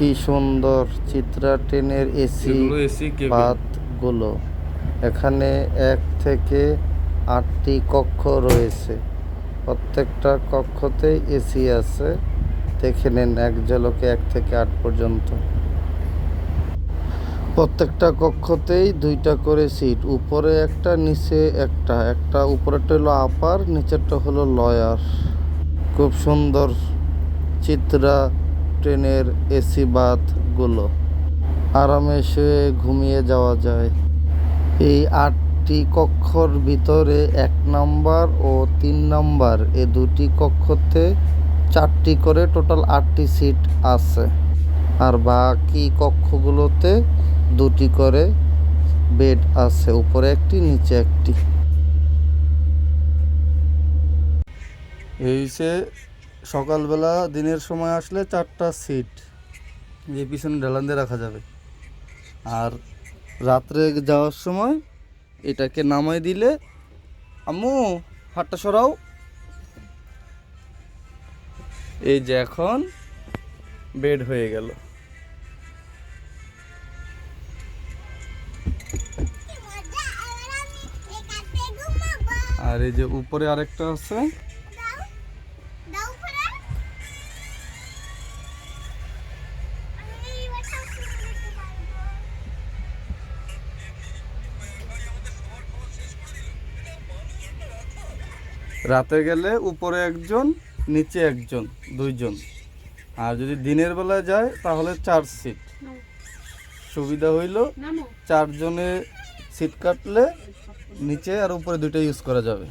কি সুন্দর চিত্রা ট্রেনের এসি পাতগুলো। এখানে এক থেকে আটটি কক্ষ রয়েছে। প্রত্যেকটা কক্ষতেই এসি আছে। দেখে নেন এক ঝলকে এক থেকে আট পর্যন্ত। প্রত্যেকটা কক্ষতেই দুইটা করে সিট উপরে একটা নিচে একটা। একটা উপরেরটা হলো আপার নিচেরটা হলো লয়ার খুব সুন্দর চিত্রা ট্রেনের এসি বাথগুলো। আরামে শুয়ে ঘুমিয়ে যাওয়া যায়। এই আটটি কক্ষর ভিতরে এক নাম্বার ও তিন নাম্বার এ দুটি কক্ষতে চারটি করে টোটাল আটটি সিট আছে। আর বাকি কক্ষগুলোতে দুটি করে বেড আছে, উপরে একটি, নিচে একটি। এই সকালবেলা দিনের সময় আসলে চারটা সিট যে পিছনে ঢালান দিয়ে রাখা যাবে। আর রাত্রে যাওয়ার সময় এটাকে নামাই দিলে, আম্মু, হাতটা সরাও। এই যে এখন বেড হয়ে গেল। আর এই যে উপরে আরেকটা আছে রাতে গেলে উপরে একজন নিচে একজন দুইজন। আর যদি দিনের বেলায় যায় তাহলে চার সিট সুবিধা হইল চারজনে সিট কাটলে নিচে আর উপরে দুইটা ইউজ করা যাবে।